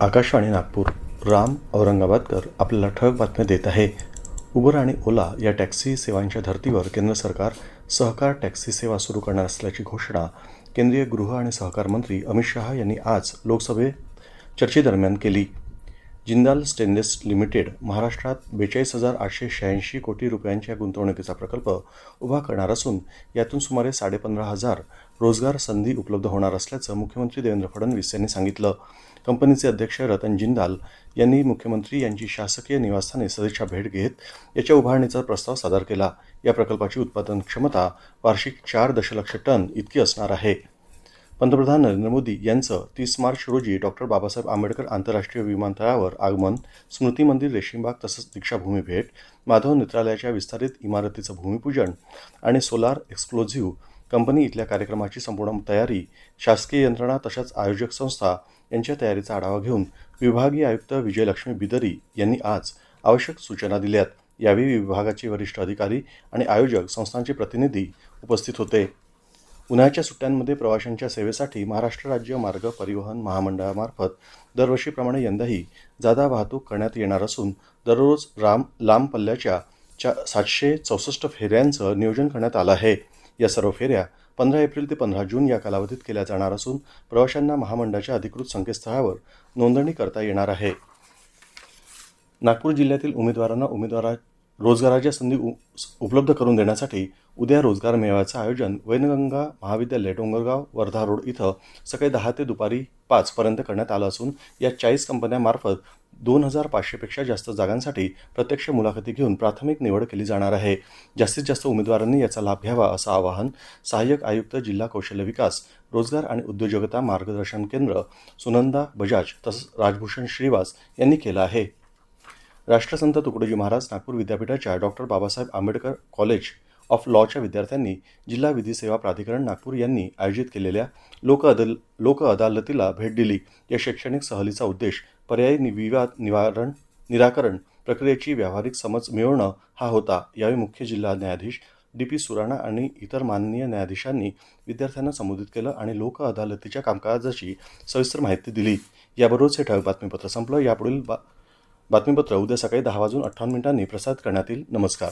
आकाशवाणी नागपूर राम औरंगाबादकर आपल्याला ठळक बातम्या देत आहे. उबर आणि ओला या टॅक्सी सेवांच्या धर्तीवर केंद्र सरकार सहकार टॅक्सी सेवा सुरू करणार असल्याची घोषणा केंद्रीय गृह आणि सहकार मंत्री अमित शहा यांनी आज लोकसभेत चर्चेदरम्यान केली. जिंदाल स्टेनलेस लिमिटेड महाराष्ट्रात बेचाळीस हजार आठशे शहाऐंशी कोटी रुपयांच्या गुंतवणुकीचा प्रकल्प उभा करणार असून यातून सुमारे साडेपंधरा हजार रोजगार संधी उपलब्ध होणार असल्याचं मुख्यमंत्री देवेंद्र फडणवीस यांनी सांगितलं. कंपनीचे अध्यक्ष रतन जिंदाल यांनी मुख्यमंत्री यांची शासकीय निवासस्थानी सदिच्छा भेट घेत याच्या उभारणीचा प्रस्ताव सादर केला. या प्रकल्पाची उत्पादन क्षमता वार्षिक चार दशलक्ष टन इतकी असणार आहे. पंतप्रधान नरेंद्र मोदी यांचं तीस मार्च रोजी डॉक्टर बाबासाहेब आंबेडकर आंतरराष्ट्रीय विमानतळावर आगमन स्मृती मंदिर रेशीमबाग तसंच दीक्षाभूमी भेट माधव नेत्रालयाच्या विस्तारित इमारतीचं भूमिपूजन आणि सोलार एक्सक्लोझिव्ह कंपनी इथल्या कार्यक्रमाची संपूर्ण तयारी शासकीय यंत्रणा तशाच आयोजक संस्था यांच्या तयारीचा आढावा घेऊन विभागीय आयुक्त विजयलक्ष्मी बिदरी यांनी आज आवश्यक सूचना दिल्यात. यावेळी विभागाचे वरिष्ठ अधिकारी आणि आयोजक संस्थांचे प्रतिनिधी उपस्थित होते. उन्हाळ्याच्या सुट्ट्यांमध्ये प्रवाशांच्या सेवेसाठी महाराष्ट्र राज्य मार्ग परिवहन महामंडळामार्फत दरवर्षीप्रमाणे यंदाही जादा वाहतूक करण्यात येणार असून दररोज राम लांब पल्ल्याच्या चा सातशे चौसष्ट फेऱ्यांचं नियोजन करण्यात आलं आहे. या सर्व फेऱ्या पंधरा एप्रिल ते पंधरा जून या कालावधीत केल्या जाणार असून प्रवाशांना महामंडळाच्या अधिकृत संकेतस्थळावर नोंदणी करता येणार आहे. नागपूर जिल्ह्यातील उमेदवारांना उमेदवारा रोजगाराच्या संधी उ उपलब्ध करून देण्यासाठी उद्या रोजगार मेळाव्याचं आयोजन वैनगंगा महाविद्यालय डोंगरगाव वर्धा रोड इथं सकाळी दहा ते दुपारी पाचपर्यंत करण्यात आलं असून या चाळीस कंपन्यांमार्फत दोन हजार पाचशेपेक्षा जास्त जागांसाठी प्रत्यक्ष मुलाखती घेऊन प्राथमिक निवड केली जाणार आहे. जास्तीत जास्त उमेदवारांनी याचा लाभ घ्यावा असं आवाहन सहाय्यक आयुक्त जिल्हा कौशल्य विकास रोजगार आणि उद्योजकता मार्गदर्शन केंद्र सुनंदा बजाज तसंच राजभूषण श्रीवास यांनी केलं आहे. राष्ट्रसंत तुकडोजी महाराज नागपूर विद्यापीठाच्या doctor Babasaheb Ambedkar college of लॉच्या विद्यार्थ्यांनी जिल्हा विधी सेवा प्राधिकरण नागपूर यांनी आयोजित केलेल्या लोक अदल लोक अदालतीला भेट दिली. या शैक्षणिक सहलीचा उद्देश पर्यायी विवाद निवारण निराकरण प्रक्रियेची व्यावहारिक समज मिळवणं हा होता. यावेळी मुख्य जिल्हा न्यायाधीश डी पी सुराणा आणि इतर माननीय न्यायाधीशांनी विद्यार्थ्यांना संबोधित केलं आणि लोक अदालतीच्या कामकाजाची सविस्तर माहिती दिली. याबरोबरच हे ठळक बातमीपत्र संपलं. यापुढील बा बातमीपत्र उद्या सकाळी दहा वाजून अठ्ठावन्न मिनिटांनी प्रसारित करण्यात येईल. नमस्कार.